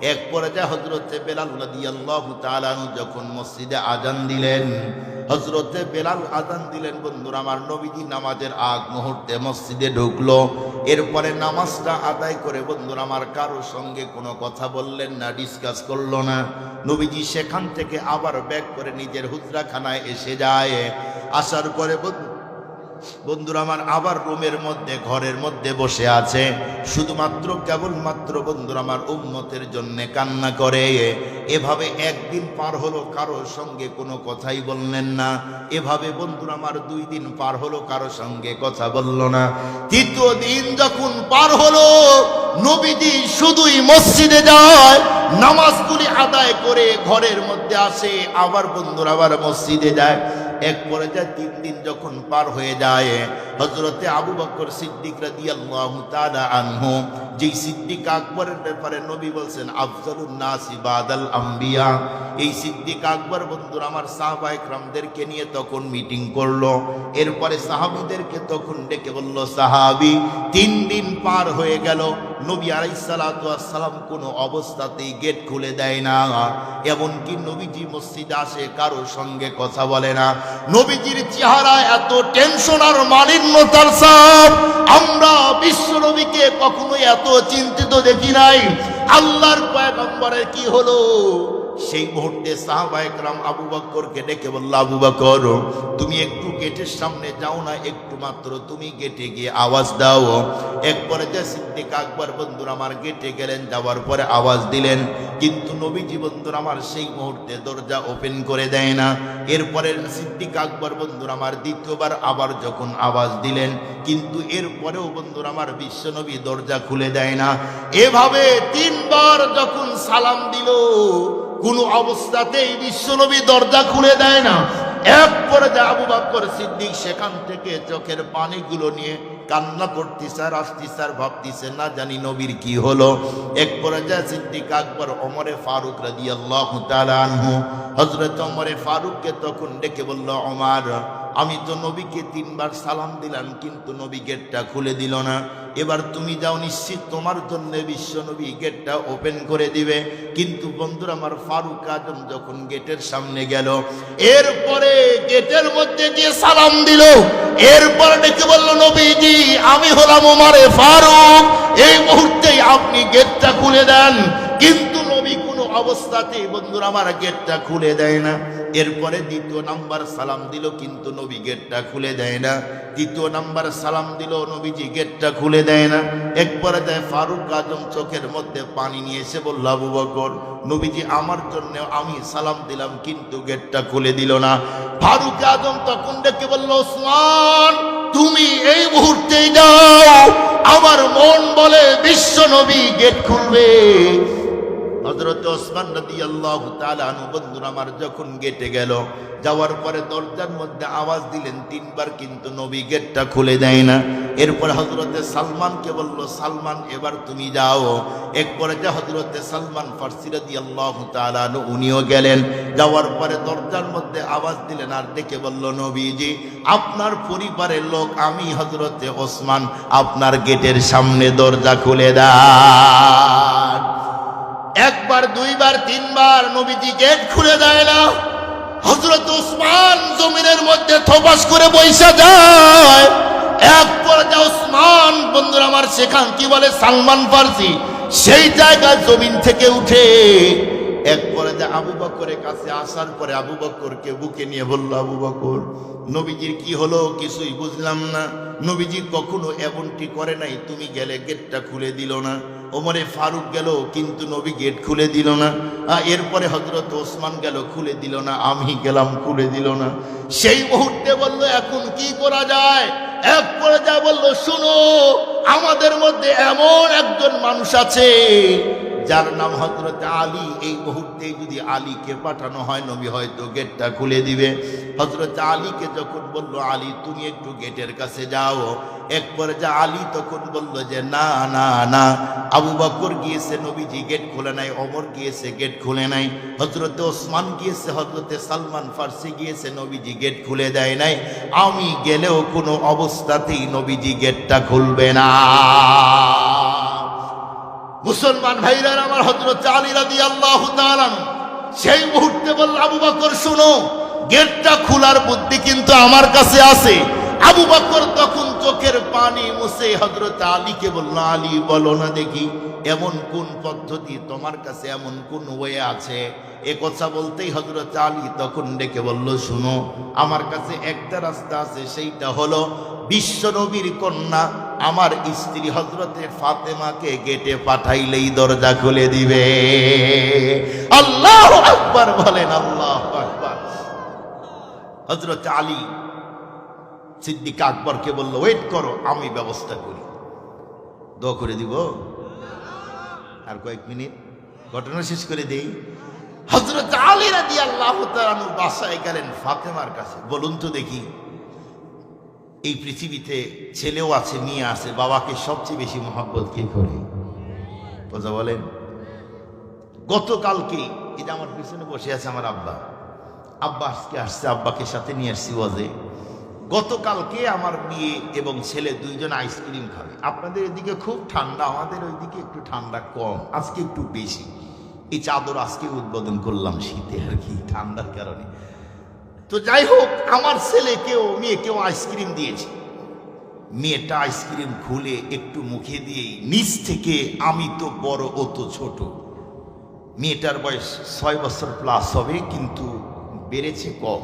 এক পর্যায়ে হজরতে বেলাল রাদিয়াল্লাহু তাআলা আনহু যখন মসজিদে আজান দিলেন হজরতে বেলাল আজান দিলেন, বন্ধুরা, আমার নবীজি নামাজের আগ মুহূর্তে মসজিদে ঢুকলো। এরপরে নামাজটা আদায় করে, বন্ধুরা, আমার কারোর সঙ্গে কোনো কথা বললেন না ডিসকাস করল না। নবীজি সেখান থেকে আবার ব্যাক করে নিজের হুজরাখানায় এসে যায়। আসার পরে বন্ধু বন্ধুরা, আমার আবার রুমের মধ্যে, ঘরের মধ্যে বসে আছে। শুধুমাত্র, কেবলমাত্র বন্ধুরা, আমার উন্মতের জন্য কান্না করে। এভাবে একদিন পার হলো, কারোর সঙ্গে কোনো কথাই বললেন না। এভাবে বন্ধুরা, আমার দুই দিন পার হলো, কারোর সঙ্গে কথা বলল না। তৃতীয় দিন যখন পার হলো, নবীজি শুধুই মসজিদে যায়, নামাজগুলি আদায় করে ঘরের মধ্যে আসে, আবার বন্ধুরা, আবার মসজিদে যায়। এক পর্যায়ে তিন দিন যখন পার হয়ে যায় হজরতে আবু বকর সিদ্দিক রাদিয়াল্লাহু তাআলা আনহু, যেই সিদ্দিক আকবরের ব্যাপারে নবী বলছেন, আফজালুন নাস ইবাদাল আম্বিয়া এই সিদ্দিক আকবর বন্ধুর আমার সাহাবা একরামদেরকে নিয়ে তখন মিটিং করল। এরপরে সাহাবীদেরকে তখন ডেকে বলল, সাহাবি, তিন দিন পার হয়ে গেল। নবী আলাইসালাম কোনো অবস্থাতেই গেট খুলে দেয় না। এমনকি নবীজি মসজিদে আসে কারোর সঙ্গে কথা বলে না। নবীজির চেহারা এত টেনশন আর মালিন্যতার সাপ আমরা বিশ্ব নবীকে কখনোই এত চিন্তিত দেখি নাই। আল্লাহর পয়গম্বরের কি হলো? সেই মুহূর্তে সাহাবা একরাম আবু বক্করকে ডেকে বলল, আবু বকর তুমি একটু গেটের সামনে যাও না, একটু মাত্র তুমি গেটে গিয়ে আওয়াজ দাও। একবারে যে সিদ্দিক আকবর, বন্ধুরা, আমার গেটে গেলেন। যাওয়ার পরে আওয়াজ দিলেন, কিন্তু নবীজি, বন্ধুরা, আমার সেই মুহূর্তে দরজা ওপেন করে দেয় না। এরপরে সিদ্দিক আকবর, বন্ধুরা, আমার দ্বিতীয়বার আবার যখন আওয়াজ দিলেন, কিন্তু এরপরেও, বন্ধুরা, আমার বিশ্বনবী দরজা খুলে দেয় না। এভাবে তিনবার যখন সালাম দিল কোনো অবস্থাতেই বিশ্বনবী দরজা খুলে দেয় না। এক পরে যা আবু বাক্কর সিদ্দিক সেখান থেকে চোখের পানিগুলো নিয়ে কান্না করতেছে আর আসতেছে আর ভাবতেছে, না জানি নবীর কি হলো। এক পরে যা সিদ্দিক আকবর অমরে ফারুক রাজি আল্লাহ আনহু হজরত অমরে ফারুককে তখন ডেকে বলল, ওমার, আমি তো নবীকে তিনবার সালাম দিলাম, কিন্তু নবী গেটটা খুলে দিল না। এবার তুমি যাও, নিশ্চিত তোমার জন্য বিশ্ব নবী গেটটা ওপেন করে দিবে। কিন্তু বন্ধুরা, আমার ফারুক আজম যখন গেটের সামনে গেল, এরপরে গেটের মধ্যে দিয়ে সালাম দিল। এরপরে ডেকে বলল, নবীজি আমি হলাম ওমারে ফারুক। এই মুহূর্তেই আপনি গেটটা খুলে দেন। কিন্তু নবী কোনো অবস্থাতেই বন্ধুরা আমার গেটটা খুলে দেয় না। এরপরে দ্বিতীয় নাম্বার সালাম দিল, কিন্তু নবী গেটটা খুলে দেয় না। তৃতীয় নাম্বার সালাম দিল, নবীজি গেটটা খুলে দেয় না। একবারে দেয় ফারুক আজম চোখের মধ্যে পানি নিয়ে এসে বলল, আবু বকর, নবীজি আমার জন্য আমি সালাম দিলাম, কিন্তু গেটটা খুলে দিল না। ফারুক আজম তখন ডেকে বলল, ওসমান তুমি এই মুহূর্তেই যাও। আমার মন বলে বিশ্ব নবী গেট খুলবে। হজরত ওসমান নদী আল্লাহ তালু বন্ধুরা আমার, যখন গেটে গেল, যাওয়ার পরে দরজার মধ্যে আওয়াজ দিলেন, তিনবার কিন্তু নবী গেটটা খুলে দেয় না। এরপর হজরতে সালমানকে বলল, সালমান, এবার তুমি যাও। একপরে যে হজরতে সালমান ফার্সি রদি আল্লাহ তালু উনিও গেলেন। যাওয়ার পরে দরজার মধ্যে আওয়াজ দিলেন আর দেখে বলল, নবীজি, আপনার পরিবারের লোক, আমি হজরতে ওসমান, আপনার গেটের সামনে দরজা খুলে দেন। একবার, দুইবার, তিনবার নবীজি গেট খুলে দেয় না। হজরত উসমান জমিনের মধ্যে থপাস করে বৈশা যায়। এক পর্যায়ে উসমান, বন্ধুরা আমার, সেখান কি বলে? সালমান ফার্সি। সেই জায়গায় জমিন থেকে উঠে এক পর্যায়ে আবু বকরের কাছে আসার পরে আবু বকরকে বুকে নিয়ে বলল, আবু বকর নবীজির কি হলো? কিছুই বুঝলাম না। নবীজি কখনো এমনটি করে নাই। তুমি গেলে গেটটা খুলে দিল না। ওমরে ফারুক গেল, কিন্তু নবী গেট খুলে দিল না। এরপরে হজরত ওসমান গেল, খুলে দিল না। আমি গেলাম, খুলে দিল না। সেই মুহূর্তে বলল, এখন কি করা যায়? এক পরে যা বলল, শুনো, আমাদের মধ্যে এমন একজন মানুষ আছে যার নাম হজরত আলী, এই মুহূর্তে যদি আলীকে পাঠানো হয়, নবী হয়তো গেটটা খুলে দিবে। হজরত আলীকে যখন বলল, আলী, তুমি একটু গেটের কাছে যাও। একবার যা আলী তখন বলল যে, না না না। আবু বকর গিয়েছে, নবীজি গেট খুলে নাই অমর গিয়েছে, গেট খুলে নাই হজরতে ওসমান গিয়েছে হজরতে সালমান ফার্সি গিয়েছে, নবীজি গেট খুলে দেয় নাই। আমি গেলেও কোনো অবস্থাতেই নবীজি গেটটা খুলবে না। মুসলমান ভাইরা আমার হজরত আলী রাদি আল্লাহ সেই মুহূর্তে বলল, আবু বাকর, শুনো, গেটটা খোলার বুদ্ধি কিন্তু আমার কাছে আছে। আবু বাকর তখন চোখের পানি মুছে হজরত আলীকে বলল, আলী, বলো না দেখি, এমন কোন পদ্ধতি তোমার কাছে, এমন কোন ওয়ে আছে? এ কথা বলতেই হজরত আলী তখন ডেকে বলল, শুনো, আমার কাছে একটা রাস্তা আছে, সেইটা হলো বিশ্ব নবীর কন্যা আমার স্ত্রী হজরতে ফাতেমাকে গেটে পাঠাইলেই দরজা খুলে দিবে। আল্লাহ আকবার বলেন, আল্লাহ হজরত আলী সিদ্দিক আকবরকে বলল ওয়েট করো, আমি ব্যবস্থা করি। দোয়া করে দিব? আর কয়েক মিনিট, ঘটনা শেষ করে দেই। হজরত আলী রাজি আল্লাহ বাসায় গেলেন ফাতেমার কাছে। বলুন তো দেখি। এই পৃথিবীতে ছেলেও আছে, মেয়ে আছে, বাবাকে সবচেয়ে বেশি মহাব্বত কে করে? কথা বলেন। গতকালকে এটা আমার পিছনে বসে আছে আমার আব্বা। আব্বা আজকে আসছে, আব্বাকে সাথে নিয়ে আসছি ওয়াজে। গতকালকে আমার মেয়ে এবং ছেলে দুইজন আইসক্রিম খাবে। আপনাদের এদিকে খুব ঠান্ডা, আমাদের ওইদিকে একটু ঠান্ডা কম, আজকে একটু বেশি। এই চাদর আজকে উদ্বোধন করলাম শীতে আর কি, ঠান্ডার কারণে। তো যাই হোক, আমার ছেলেকেও মেয়েকেও আইসক্রিম দিয়েছে। মেয়েটা আইসক্রিম খুলে একটু মুখে দিয়েই নিচ থেকে আমি তো বড়, ও তো ছোট। মেয়েটার বয়স ছয় বছর প্লাস হবে, কিন্তু বেড়েছে কম।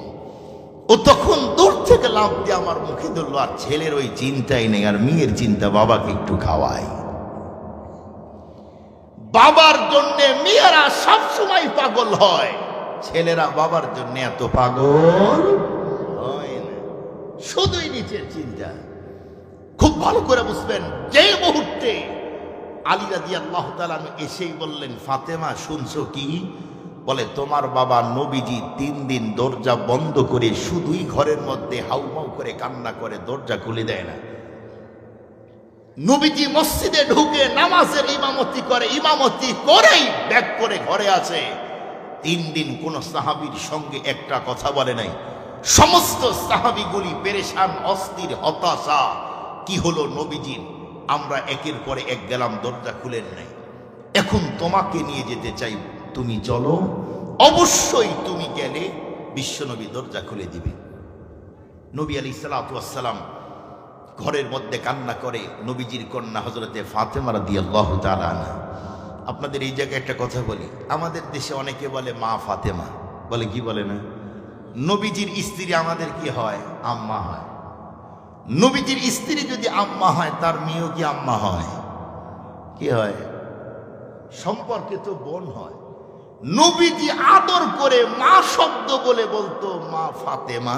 ও তখন দূর থেকে লাভ দিয়ে আমার মুখে ধরলো, আর ছেলের ওই চিন্তাই নেই, আর মেয়ের চিন্তা বাবাকে একটু খাওয়াই। বাবার জন্যে মেয়েরা সবসময় পাগল হয়। ছেলেরা বাবার জন্য এত পাগল? হয় না। শুধুই নিচের চিন্তা। খুব ভালো করে বুঝবেন, যে মুহূর্তে আলী রাজি আল্লাহ এসেই বললেন, ফাতেমা, শুনছো কি? বলে, তোমার বাবা নবীজি তিন দিন দরজা বন্ধ করে শুধুই ঘরের মধ্যে হাউমাউ করে কান্না করে, দরজা খুলে দেয় না। নবীজি মসজিদে ঢুকে নামাজের ইমামতি করে, ইমামতি করেই ব্যাক করে ঘরে আছে তিন দিন কোন সাহাবীর সঙ্গে একটা কথা বলে নাই। সমস্ত সাহাবিগুলি পেরেশান, অস্থির, হতাশা। কি হলো নবীজির? আমরা একের পরে এক গেলাম, দরজা খুলেন নাই। এখন তোমাকে নিয়ে যেতে চাই, তুমি চলো। অবশ্যই তুমি গেলে বিশ্বনবী দরজা খুলে দিবে। নবী আলী সালাতাম ঘরের মধ্যে কান্না করে, নবীজির কন্যা হজরতে ফাতেমারা দিয়ে আল্লাহ তালানা আপনাদের এই জায়গায় একটা কথা বলি। আমাদের দেশে অনেকে বলে, মা ফাতেমা। বলে, কি বলে না? নবীজির স্ত্রী আমাদের কি হয়? আম্মা হয়। নবীজির স্ত্রী যদি আম্মা হয়, তার মেয়েও কি আম্মা হয়? কি হয়? সম্পর্কে তো বোন হয়। নবীজি আদর করে মা শব্দ বলে বলতো, মা ফাতেমা,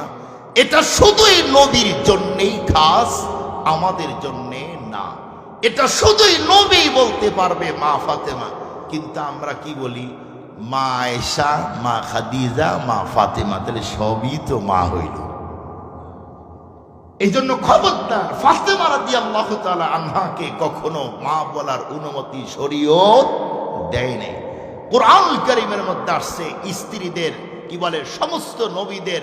এটা শুধুই নবীর জন্যেই, খাস আমাদের জন্যে না। এটা শুধুই নবী বলতে পারবে মা ফাতেমা। কিন্তু আমরা কি বলি? মা আয়েশা, মা খাদিজা, মা ফাতেমা, তাহলে সবই তো মা হইল। এই জন্য খবরদার ফাতেমা রাদি আল্লাহ তালা কখনো মা বলার অনুমতি শরীয়ত দেয় নাই। কোরআন করিমের মধ্যে আসছে, স্ত্রীদের, কি বলে, সমস্ত নবীদের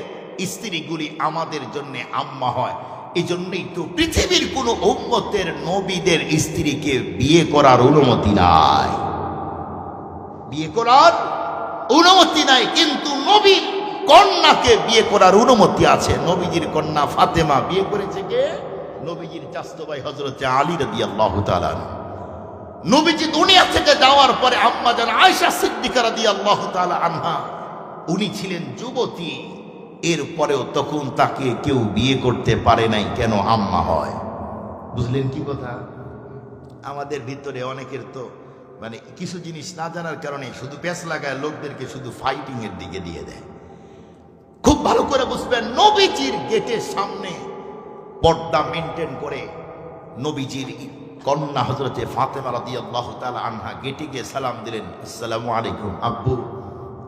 স্ত্রীগুলি আমাদের জন্য আম্মা হয়। এই জন্যই তো পৃথিবীর কোন উম্মতের নবীদের স্ত্রীকে বিয়ে করার অনুমতি নাই। বিয়ে করার অনুমতি নাই, কিন্তু নবীর কন্যাকে বিয়ে করার অনুমতি আছে। নবীজির কন্যা ফাতেমা বিয়ে করেছে কে? নবীজির চাস্তবাই হজরতে আলী রদি আল্লাহ নবীজি দুনিয়া থেকে যাওয়ার পরে আম্মা যেন আয়সা সিদ্দিকা রদি আল্লাহ আনহা, উনি ছিলেন যুবতী। এরপরেও তখন তাকে কেউ বিয়ে করতে পারে নাই কেন আম্মা হয়? বুঝলেন কি কথা? আমাদের ভিতরে অনেকের তো মানে কিছু জিনিস না জানার কারণে শুধু প্যাঁচ লাগায় লোকদেরকে শুধু ফাইটিং এর দিকে দিয়ে দেয়। খুব ভালো করে বুঝবেন, নবীজির গেটের সামনে পর্দা মেনটেন করে নবীজির কন্যা হজরতে ফাতেমা রাদি আল্লাহ আনহা গেটে গিয়ে সালাম দিলেন, আসসালামু আলাইকুম আব্বু।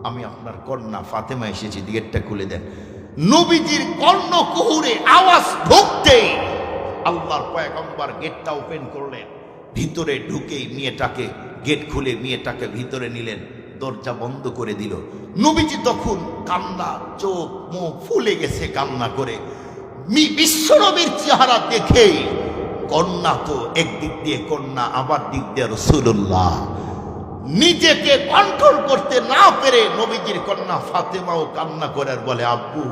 আমি আপনার কন্যা ফাতেমা এসেছি গেটটা খুলে দেন। নবীজির কর্ণ কুহুরে আওয়াজ ঢুকতেই আল্লাহর পয়গম্বর গেটটা ওপেন করলেন। ভিতরে ঢুকেই মেয়েটাকে গেট খুলে মেয়েটাকে ভিতরে নিলেন, দরজা বন্ধ করে দিল। নবীজি তখন কান্না, চোখ, মুখ ফুলে গেছে কান্না করে। বিশ্বনবীর চেহারা দেখেই কন্যা তো একদিক দিয়ে কন্যা, আবার দিক দিয়ে রসুল্লাহ নিজেকে কন্ট্রোল করতে না পেরে নবীজির কন্যা ফাতেমাও কান্না করার বলে, আব্বু,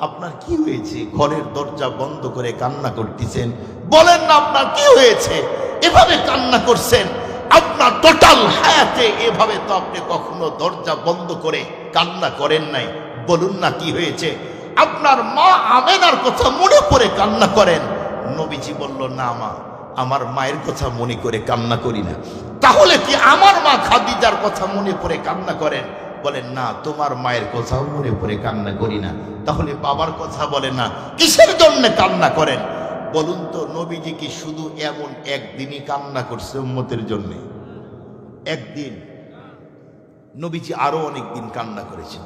আপনার কি হয়েছে? ঘরের দরজা বন্ধ করে কান্না করতেছেন। বলেন না আপনার কি হয়েছে? এভাবে কান্না করছেন। আপনার টোটাল হায়াতে এভাবে তো আপনি কখনো দরজা বন্ধ করে কান্না করেন নাই। বলুন না কি হয়েছে? আপনার মা আমেনার কথা মনে করে কান্না করেন। নবীজি বলল, না মা আমার মায়ের কথা মনে করে কান্না করি না। তাহলে কি আমার মা খাদিজার কথা মনে করে কান্না করেন? বলেন, না, তোমার মায়ের কথাও মনে করে কান্না করি না। তাহলে বাবার কথা বলে না, কিসের জন্য কান্না করেন? বলুন তো, নবীজি কি শুধু এমন একদিনই কান্না করছে উম্মতের জন্য? একদিন। নবীজি আরও অনেক দিন কান্না করেছেন।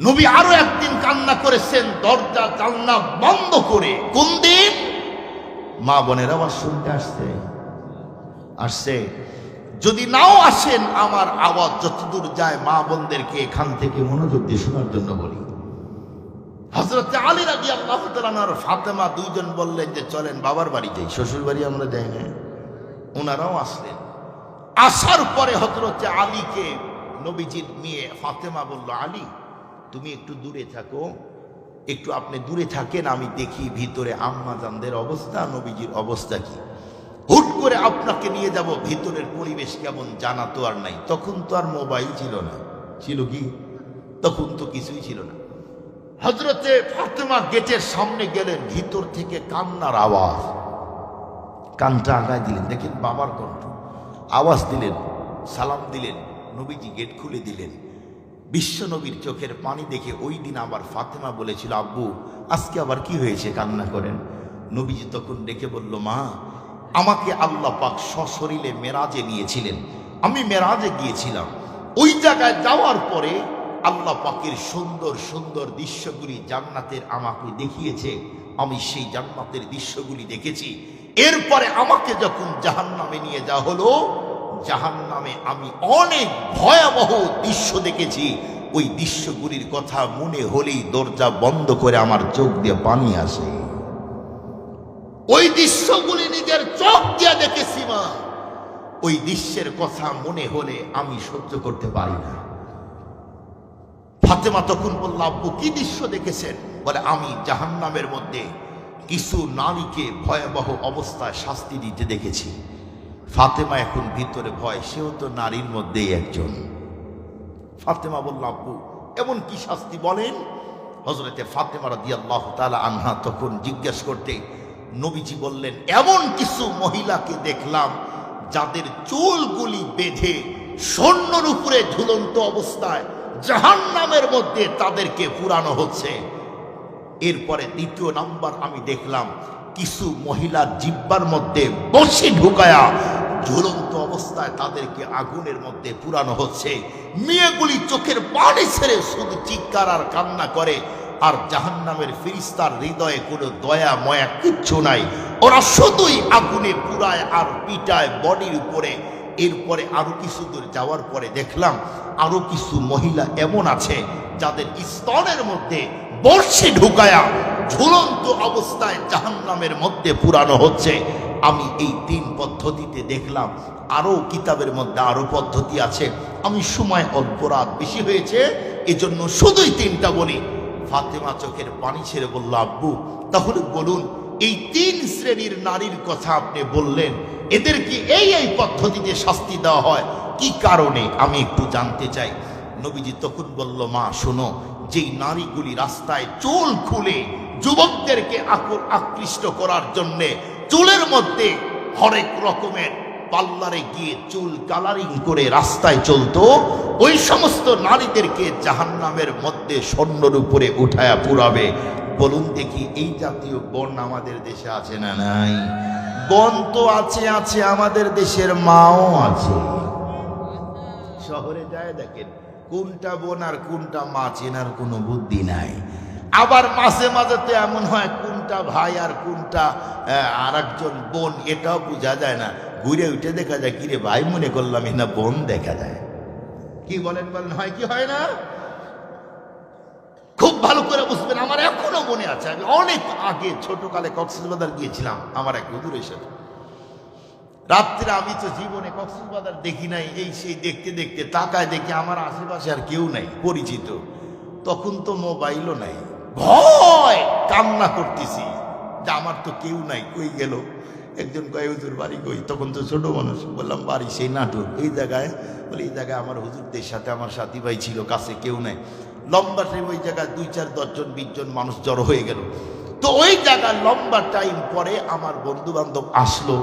নবী আরও একদিন কান্না করেছেন, দরজা, জানলা বন্ধ করে। কোন দিন? মা বোনের আওয়াজ শুনতে আসছে। আসছে। যদি নাও আসেন, আমার আওয়াজ যতদূর যায়, মা বোনদেরকে এখান থেকে মনোযোগ দিয়ে শোনার জন্য বলি। হজরত আলী রাজি আল্লাহ তালার ফাতেমা দুইজন বললেন যে, চলেন বাবার বাড়ি যাই। শ্বশুর বাড়ি আমরা যাই না। ওনারাও আসলেন। আসার পরে হজরত আলীকে নবীজির মেয়ে ফাতেমা বলল, আলী, তুমি একটু দূরে থাকো। একটু আপনি দূরে থাকেন, আমি দেখি ভিতরে আম্মাজানদের অবস্থা, নবীজির অবস্থা কি। হুট করে আপনাকে নিয়ে যাব, ভিতরের পরিবেশ কেমন জানা তো আর নাই। তখন তো আর মোবাইল ছিল না। ছিল কি? তখন তো কিছুই ছিল না। হজরতে ফাতেমা গেটের সামনে গেলেন, ভিতর থেকে কান্নার আওয়াজ। কানটা আগায় দিলেন, দেখেন বাবার কণ্ঠ। আওয়াজ দিলেন, সালাম দিলেন, নবীজি গেট খুলে দিলেন। বিশ্ব নবীর চোখের পানি দেখে ওই দিন আবার ফাতেমা বলেছিল, আব্বু, আজকে আবার কি হয়েছে কান্না করেন? নবীজি তখন ডেকে বলল, মা, আমাকে আল্লাহ পাক সশরীরে মেরাজে নিয়েছিলেন। আমি মেরাজে গিয়েছিলাম। ওই জায়গায় যাওয়ার পরে আল্লাহ পাকের সুন্দর সুন্দর দৃশ্যগুলি জান্নাতের আমাকে দেখিয়েছে। আমি সেই জান্নাতের দৃশ্যগুলি দেখেছি। এরপরে আমাকে যখন জাহান্নামে নিয়ে যাওয়া হলো জাহান নামে আমি অনেক ভয়াবহ দৃশ্য দেখেছি। ওই দৃশ্যগুলির কথা মনে হলেই দরজা বন্ধ করে আমার চোখ দিয়ে পানি আসে। ওই দৃশ্যগুলি নিজের চোখ দিয়ে দেখেছি মা। ওই দৃশ্যের কথা মনে হলে আমি সহ্য করতে পারি না। ফাতেমা তখন বলল, আব্বু, কি দৃশ্য দেখেছেন? বলে, আমি জাহান্নামের মধ্যে কিছু নারীকে ভয়াবহ অবস্থায় শাস্তি দিতে দেখেছি। ফাতেমা এখন ভিতরে ভয়, সেও তো নারীর মধ্যেই একজন। ফাতেমা বলল আব্বু এমন কি শাস্তি বলেন? হজরতে ফাতেমা রাদিয়াল্লাহু তাআলা আনহা তখন জিজ্ঞেস করতে, নবীজি বললেন, এমন কিছু মহিলাকে দেখলাম যাদের চুলগুলি বেঁধে স্বর্ণর উপরে ঝুলন্ত অবস্থায় জাহান্নামের মধ্যে তাদেরকে পুরানো হচ্ছে। এরপরে দ্বিতীয় নাম্বার আমি দেখলাম, কিছু মহিলা জিব্বার মধ্যে বসে ঢুকায়া ঝুলন্ত অবস্থায় তাদেরকে আগুনের মধ্যে পুরানো হচ্ছে। মেয়েগুলি চোখের পানি ছেড়ে শুধু চিৎকার আর কান্না করে। আর জাহান্নামের ফিরিস্তার হৃদয়ে কোনো দয়া, ময়া কিচ্ছু নাই। ওরা শুধুই আগুনে পুরায় আর পিটায় বডির উপরে। এরপরে আরও কিছু দূর যাওয়ার পরে দেখলাম আরও কিছু মহিলা এমন আছে যাদের স্তনের মধ্যে বর্ষে ঢুকায়া ঝুলন্ত অবস্থায় জাহান্নামের মধ্যে পুরানো হচ্ছে। আমি এই তিন পদ্ধতিতে দেখলাম, আরও কিতাবের মধ্যে আরও পদ্ধতি আছে। আমি সময় অল্প, রাত বেশি হয়েছে, এজন্য শুধুই তিনটা বলি। ফাতেমা চোখের পানি ছেড়ে বলল, আব্বু, তাহলে বলুন, এই তিন শ্রেণির নারীর কথা আপনি বললেন এদেরকে এই এই পদ্ধতিতে শাস্তি দেওয়া হয়? কি কারণে? আমি একটু জানতে চাই। নবীজি তখন বলল, মা, শোনো যেই নারীগুলি রাস্তায় চুল খুলে যুবকদেরকে আকর- আকৃষ্ট করার জন্যে চুলের মধ্যে হরেক রকমের পার্লারে গিয়ে চুল কালারিং করে রাস্তায় চলতো, ওই সমস্ত নারীদেরকে জাহান্নামের মধ্যে স্বর্ণর উপরে উঠায়া পুরাবে। বলুন দেখি এই জাতীয় বন আমাদের দেশে আছে না নাই? বন তো আছে আছে আমাদের দেশের মাও আছে। শহরে যায় দেখেন। কোনটা বোন আর কোনটা মা চেনার কোনো বুদ্ধি নাই। আবার মাঝে মাঝে তো এমন হয়, কোনটা ভাই আর কোনটা আর একজন বোন, এটাও বোঝা যায় না। ঘুরে উঠে দেখা যায়, কিরে ভাই, মনে করলাম না বোন দেখা যায়। কি বলেন বলেন, হয় কি হয় না? খুব ভালো করে বুঝবেন, আমার এখনও মনে আছে, আমি অনেক আগে ছোটকালে কক্সবাজার গিয়েছিলাম, আমার এক হুজুরের সাথে। রাত্রে আমি তো জীবনে কক্সবাজার দেখি নাই, এই সেই দেখতে দেখতে তাকায় দেখি আমার আশেপাশে আর কেউ নাই, পরিচিত। তখন তো মোবাইলও নাই। ভয়, কান্না করতেছি যে আমার তো কেউ নাই, কই গেল? একজন কয়, হুজুর, বাড়ি কই? তখন তো ছোট মানুষ, বললাম, বাড়ি সেই নাটক। এই জায়গায়, বলে, এই জায়গায় আমার হুজুরদের সাথে আমার সাথী ভাই ছিল, কাছে কেউ নাই। লম্বা টাইম ওই জায়গায় দুই চার দশজন বিশ জন মানুষ জড়ো হয়ে গেল। তো ওই জায়গায় লম্বা টাইম পরে আমার বন্ধু বান্ধব আসলো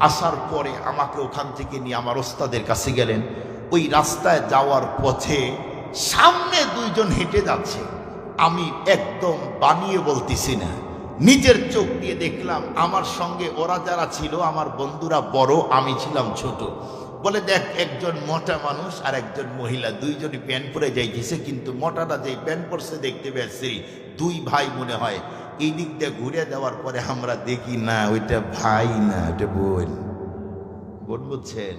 আসার পরে আমাকে ওখান থেকে নিয়ে আমার ওস্তাদের কাছে গেলেন। ওই রাস্তায় যাওয়ার পথে সামনে দুইজন হেঁটে যাচ্ছে। আমি একদম বানিয়ে বলতেছি না। নিজের চোখ দিয়ে দেখলাম, আমার সঙ্গে ওরা যারা ছিল, আমার বন্ধুরা বড়, আমি ছিলাম ছোট। বলে দেখ, একজন মোটা মানুষ আর একজন মহিলা, দুইজনই প্যান্ট পরে যাইতেছে, কিন্তু মোটাটা যেই প্যান্ট পরছে দেখতে পেয়েছি দুই ভাই মনে হয়। এই দিক দিয়ে ঘুরে দেওয়ার পরে আমরা দেখি, না, ওইটা ভাই না, ওইটা বোন। বোন বুঝছেন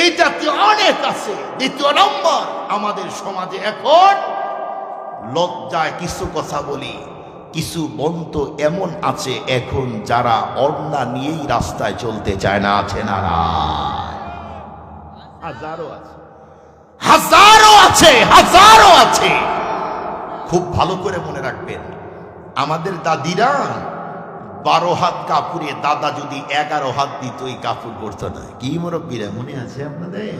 এই জাতীয় অনেক আছে, দ্বিতীয় নম্বর। আমাদের সমাজে এখন লজ্জায় কিছু কথা বলি। কিছু বন্ত এমন আছে এখন যারা অন্যা নিয়েই রাস্তায় চলতে চায় না, আছে না হাজারো আছে। হাজারো আছে হাজারো আছে। খুব ভালো করে মনে রাখবেন আমাদের দাদিরা বারো হাত কাপড়ে দাদা যদি এগারো হাত দিত ওই কাপড় করতো না। কি মুরব্বীরা, মনে আছে আপনাদের?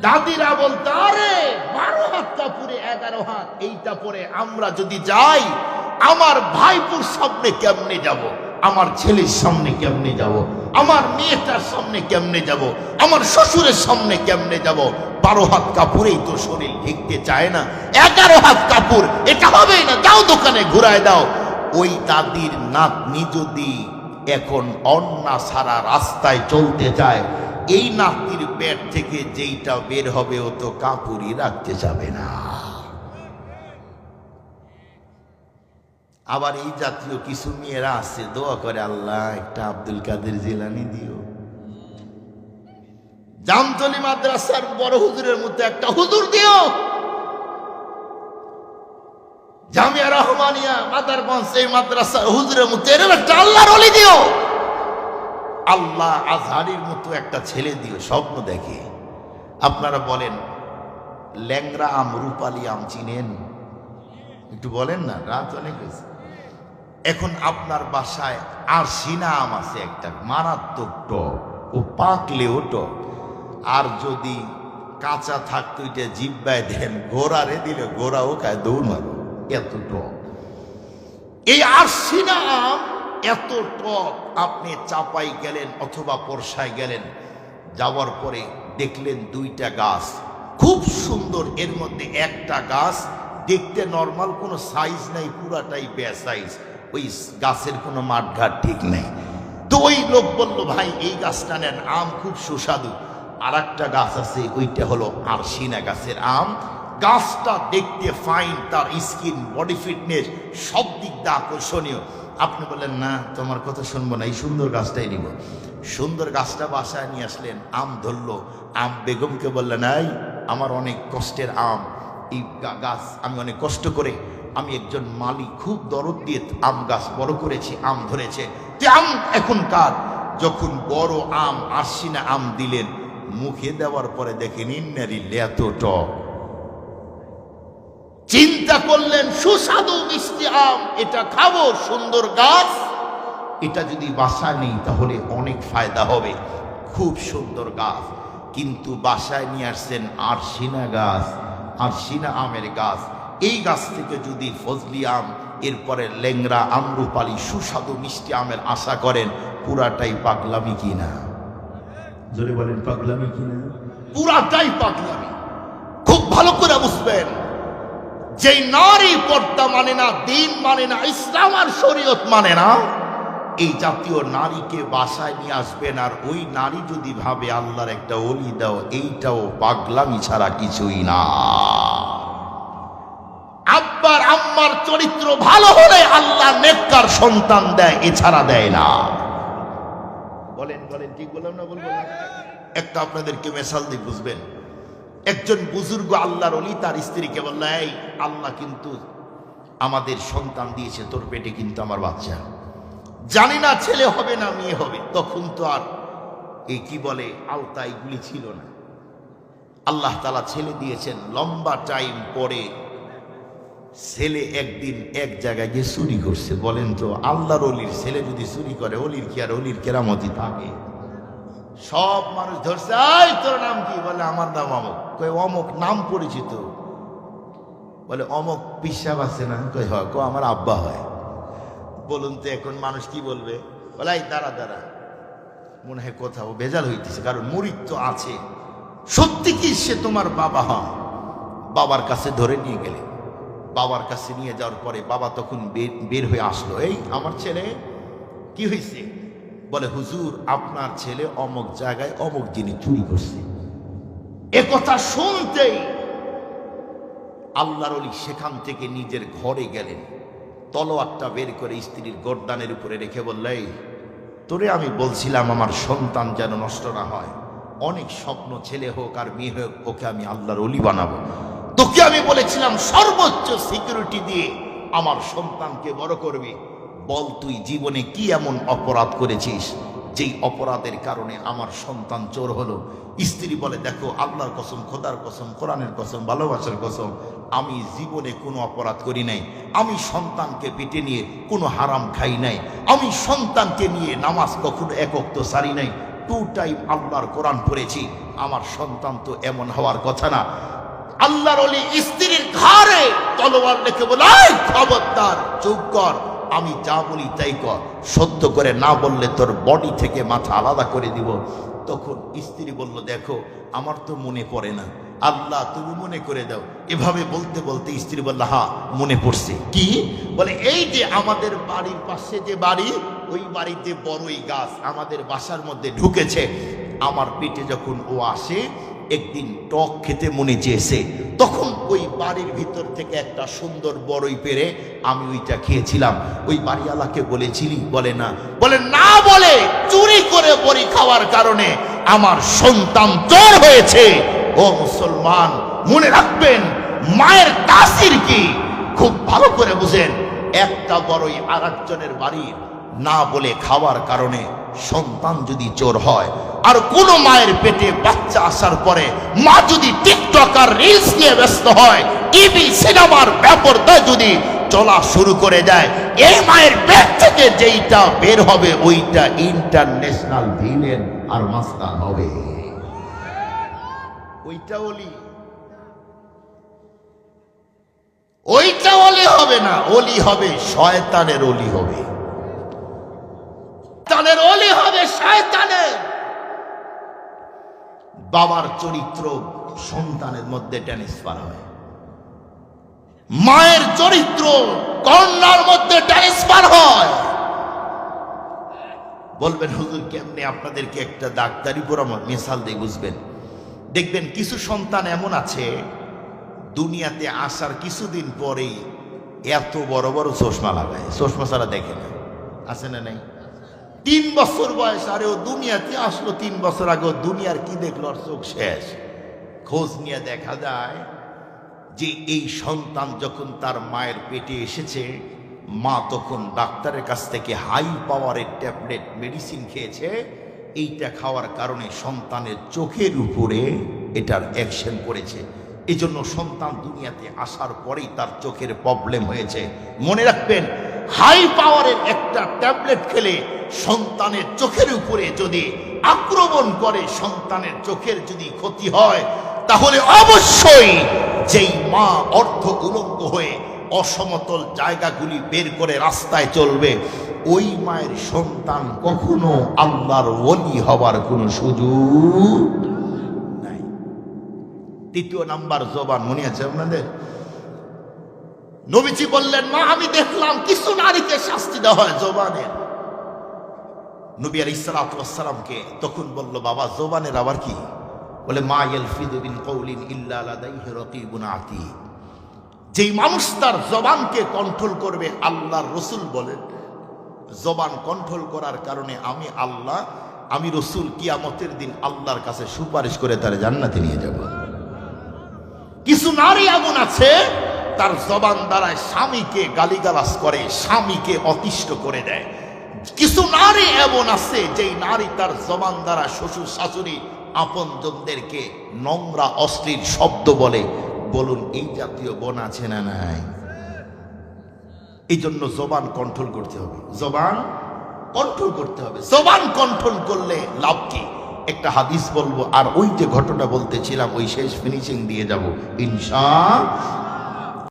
দাদিরা বলতো, আরে, বারো হাত কাপড়ে এগারো হাত, এইটা পরে আমরা যদি যাই, আমার ভাইপুর সামনে কেমনে যাব? আমার ছেলের সামনে কেমনে যাব? আমার মেয়েটার সামনে কেমনে যাব? আমার শ্বশুরের সামনে কেমনে যাব? বারো হাত কাপড়েই তো শরীর ঢেকতে চায় না। এগারো হাত কাপড়, এটা হবেই না। যাও দোকানে, ঘুরায় দাও। ওই দাদির নাতনি যদি এখন অন্না সারা রাস্তায় চলতে যায় এই নাতির পেট থেকে যেইটা বের হবে ও তো কাপড়ই রাখতে যাবে না। আবার এই জাতীয় কিছু মেয়েরা আছে, দোয়া করে আল্লাহ, একটা আব্দুল কাদের জিলানি দিও। জামতলি মাদ্রাসার বড় হুজুরের মধ্যে একটা হুজুর দিও। জামিয়া রহমানিয়া মাদারগঞ্জ এই মাদ্রাসার হুজুরের মধ্যে এরকম একটা আল্লাহর অলি দিও। আল্লাহ আজহারির মতো একটা ছেলে দিও, স্বপ্ন দেখে। আপনারা বলেন ল্যাংরা আম, রূপালি আম চিনেন? একটু বলেন না, রাত অনেক হয়েছে। এখন আপনার বাসায় আর সিনা আম আছে একটা, মারাত্মক টক, ও পাকলেও টক। আর যদি কাঁচা থাকতো এটা জিব্বায় দেন, ঘোড়ারে দিলে ঘোড়াও খায় দৌড় মারো এত টক। এই আরসিনা আম এত টক, আপনি চাপাই গেলেন অথবা পরশায় গেলেন, যাওয়ার পরে দেখলেন দুইটা গাছ। খুব সুন্দর, এর মধ্যে একটা গাছ দেখতে নর্মাল কোনো সাইজ নাই, পুরাটাই বে সাইজ ওই গাছের কোনো মাঠঘাট ঠিক নেই। তো ওই লোক বলল, ভাই, এই গাছটা নেন, আম খুব সুস্বাদু। আর একটা গাছ আছে, ওইটা হলো আরশিনা গাছের আম। গাছটা দেখতে ফাইন তার স্কিন বডি ফিটনেস সব দিক দিয়ে আকর্ষণীয়। আপনি বললেন, না, তোমার কথা শুনব না, এই সুন্দর গাছটাই নিব। সুন্দর গাছটা বাসায় নিয়ে আসলেন, আম ধরলো। আম বেগমকে বললেন, এই, আমার অনেক কষ্টের আম। এই গাছ আমি অনেক কষ্ট করে আমি একজন মালিক, খুব দরদ দিয়ে আম গাছ বড় করেছি, আম ধরেছে। যে আম এখন কার যখন বড় আম আরশিনা আম দিলেন, মুখে দেওয়ার পরে দেখেন ইন্নারি টক। চিন্তা করলেন, সুস্বাদু মিষ্টি আম, এটা খাব, সুন্দর গাছ। এটা যদি বাসা নেই, তাহলে অনেক ফায়দা হবে। খুব সুন্দর গাছ। কিন্তু বাসায় নিয়ে আসছেন আর সিনা গাছ আর সিনা আমের গাছ। এই গাছ থেকে যদি ফজলি আম এরপরে লেংরা আমরুপালি সুস্বাদু মিষ্টি আমের আশা করেন পুরাটাই পাগলামি কিনা? জোরে বলেন পাগলামি কিনা? পুরাটাই পাগলামি। খুব ভালো করে বুঝবেন যেই নারী পর্দা মানে না দিন মানে না ইসলাম আর শরীয়ত মানে না এই জাতীয় নারীকে বাসায় নিয়ে আসবেন আর ওই নারী যদি ভাবে আল্লাহর একটা অলি দাও এইটাও পাগলামি ছাড়া কিছুই না। আব্বার আম্মার চরিত্র ভালো হলে আল্লাহ নেককার সন্তান দেয়, এছাড়া দেয় না। বলেন বলেন, ঠিক বললাম না বলব না একটা আপনাদেরকে মেশাল দিয়ে বুঝবেন। একজন বুজুর্গ আল্লাহর অলি তার স্ত্রীকে বলল, এই, আল্লাহ কিন্তু আমাদের সন্তান দিয়েছে, তোর পেটে কিন্তু আমার বাচ্চা। জানি না ছেলে হবে না মেয়ে হবে, তখন তো আর এই কি বলে আওতা এগুলি ছিল না। আল্লাহ তালা ছেলে দিয়েছেন, লম্বা টাইম পরে ছেলে একদিন এক জায়গায় গিয়ে চুরি করছে, বলেন তো, আল্লাহর অলির ছেলে যদি চুরি করে, অলির কি আর অলির কেরামতি থাকে? সব মানুষ ধরছে আই তোর নাম কি? বলে, আমার নাম অমক। কই অমক নাম পরিচিত। বলে, অমক পিসাব আছে না? কই হয়। কো আমার আব্বা হয়। বলুন তো, এখন মানুষ কি বলবে? বলে, এই, দাঁড়া দাঁড়া। মনে হয় কোথাও বেজাল হইতেছে, কারণ মুরিদ তো আছে। সত্যি কি সে তোমার বাবা হয়? বাবার কাছে ধরে নিয়ে গেলে। বাবার কাছে নিয়ে যাওয়ার পরে বাবা তখন বের- হয়ে আসলো এই আমার ছেলে কি হয়েছে বলে হুজুর আপনার ছেলে অমক জায়গায় অমক জিনিস চুরি করছে। একথা কথা শুনতেই আল্লাহর অলি সেখান থেকে নিজের ঘরে গেলেন। তলোয়ারটা বের করে স্ত্রীর গর্দানের উপরে রেখে বললে "এই, তোরে আমি বলছিলাম আমার সন্তান যেন নষ্ট না হয়। অনেক স্বপ্ন ছেলে হোক আর মেয়ে হোক ওকে আমি আল্লাহর অলি বানাবো। তোকে আমি বলেছিলাম, সর্বোচ্চ সিকিউরিটি দিয়ে আমার সন্তানকে বড় করবি। বল তুই জীবনে কি এমন অপরাধ করেছিস, যেই অপরাধের কারণে আমার সন্তান চোর হলো? স্ত্রী বলে, দেখো, আল্লাহর কসম, খোদার কসম, কোরআনের কসম, ভালোবাসার কসম, আমি জীবনে কোনো অপরাধ করি নাই। আমি সন্তানকে পেটে নিয়ে কোনো হারাম খাই নাই। আমি সন্তানকে নিয়ে নামাজ কখনো একক তো সারি নাই। টু টাইম আল্লাহর কোরআন পড়েছি। আমার সন্তান তো এমন হওয়ার কথা না। আল্লাহর অলি স্ত্রীর ঘরে তলোয়ার রেখে বলে "এই, খবরদার চুপ কর। আমি যা বলি তাই কর। সত্য করে না বললে তোর বডি থেকে মাথা আলাদা করে দিব। তখন স্ত্রী বলল দেখো আমার তো মনে পড়ে না। আল্লাহ তুমি মনে করে দাও। এভাবে বলতে বলতে স্ত্রী বলল হা মনে পড়ছে। কি? বলে এই যে আমাদের বাড়ির পাশে যে বাড়ি ওই বাড়িতে বড়ই গাছ আমাদের বাসার মধ্যে ঢুকেছে। আমার পেটে যখন ও আসে একদিন টক খেতে মনে চেয়েছে, তখন ওই বাড়ির ভিতর থেকে একটা সুন্দর বড়ই পেরে আমি ওইটা খেয়েছিলাম। ওই বাড়িওয়ালাকে বলেছিলি, বলে না বলে না বলে চুরি করে বড়ি খাওয়ার কারণে আমার সন্তান চোর হয়েছে। ও মুসলমান, মনে রাখবেন, মায়ের তাসির কি? খুব ভালো করে বুঝেন, একটা বড়ই আর একজনের বাড়ির না বলে খাওয়ার কারণে সন্তান যদি চোর হয়, আর কোনো মায়ের পেটে বাচ্চা আসার পরে মা যদি টিকটক আর রিলস নিয়ে ব্যস্ত হয় টিভি সিনেমার ব্যাপারটা যদি চলা শুরু করে দেয়, এই মায়ের পেট থেকে যেইটা বের হবে, ওইটা ইন্টারন্যাশনাল ভিলেন আর মাস্তান হবে। ওইটা ওলি। ওইটা ওলি হবে না, ওলি হবে, শয়তানের ওলি হবে। শয়তানের অলি হবে শয়তানের। বাবার চরিত্র সন্তানের মধ্যে ট্রান্সফার হয়। মায়ের চরিত্র কন্যার মধ্যে ট্রান্সফার হয়। বলবেন, হুজুর, কেমনে আপনাদেরকে একটা ডাক্তারি পরামর্শ মিসাল দিয়ে বুঝবেন। দেখবেন, কিছু সন্তান এমন আছে, দুনিয়াতে আসার কিছুদিন পরেই এত বড় বড় চশমা লাগায়। চশমা ছাড়া দেখে না। আছে না নাই? তিন বছর বয়স, আরে ও দুনিয়াতে আসলো তিন বছর আগে দুনিয়ার কি দেখল? আর চোখ শেষ। খোঁজ নিয়ে দেখা যায় যে এই সন্তান যখন তার মায়ের পেটে এসেছে, মা তখন ডাক্তারের কাছ থেকে হাই পাওয়ারের ট্যাবলেট মেডিসিন খেয়েছে। এইটা খাওয়ার কারণে সন্তানের চোখের উপরে এটার অ্যাকশন করেছে। এজন্য সন্তান দুনিয়াতে আসার পরেই তার চোখের প্রবলেম হয়েছে। মনে রাখবেন হাই পাওয়ারের একটা ট্যাবলেট খেলে সন্তানের চোখের উপরে যদি আক্রমণ করে সন্তানের চোখের যদি ক্ষতি হয়, তাহলে অবশ্যই যেই মা অর্ধ উলঙ্গ হয়ে অসমতল জায়গাগুলি বের করে রাস্তায় চলবে, ওই মায়ের সন্তান কখনো আল্লাহর ওলি হবার কোনো সুযোগ নাই। তৃতীয় নাম্বার জবান মনে আছে আপনাদের? নবীজি বললেন, মা, আমি দেখলাম কিছু নারীকে শাস্তি দেওয়া হয় জবানের নবী আলী সালাতামকে তখন বলল, বাবা, জবানের আবার কি? বলে, মা ইলফিদিন কৌলিন ইল্লা লাদাইহি রাকিবুন আতীদ যেই মানুষ তার জবানকে কন্ট্রোল করবে, আল্লাহর রসুল বলেন, জবান কন্ট্রোল করার কারণে আমি আল্লাহ, আমি রসুল কিয়ামতের দিন আল্লাহর কাছে সুপারিশ করে তার জান্নাতে নিয়ে যাব। কিছু নারী এমন আছে তার জবান দ্বারায় স্বামীকে গালিগালাজ করে, স্বামীকে অতিষ্ঠ করে দেয়। কিছু নারী এমন আছে, যেই নারী তার জবান দ্বারা শ্বশুর, শাশুড়ি, আপনজনদেরকে নোংরা, অশ্লীল শব্দ বলে। বলুন, এই জাতীয় বোন আছে না নাই? এই জন্য জবান কন্ট্রোল করতে হবে। জবান কন্ট্রোল করতে হবে। জবান কন্ট্রোল করলে লাভ কি? একটা হাদিস বলব, আর ওই যে ঘটনা বলতেছিলাম, ওই শেষ ফিনিশিং দিয়ে যাব। ইনশা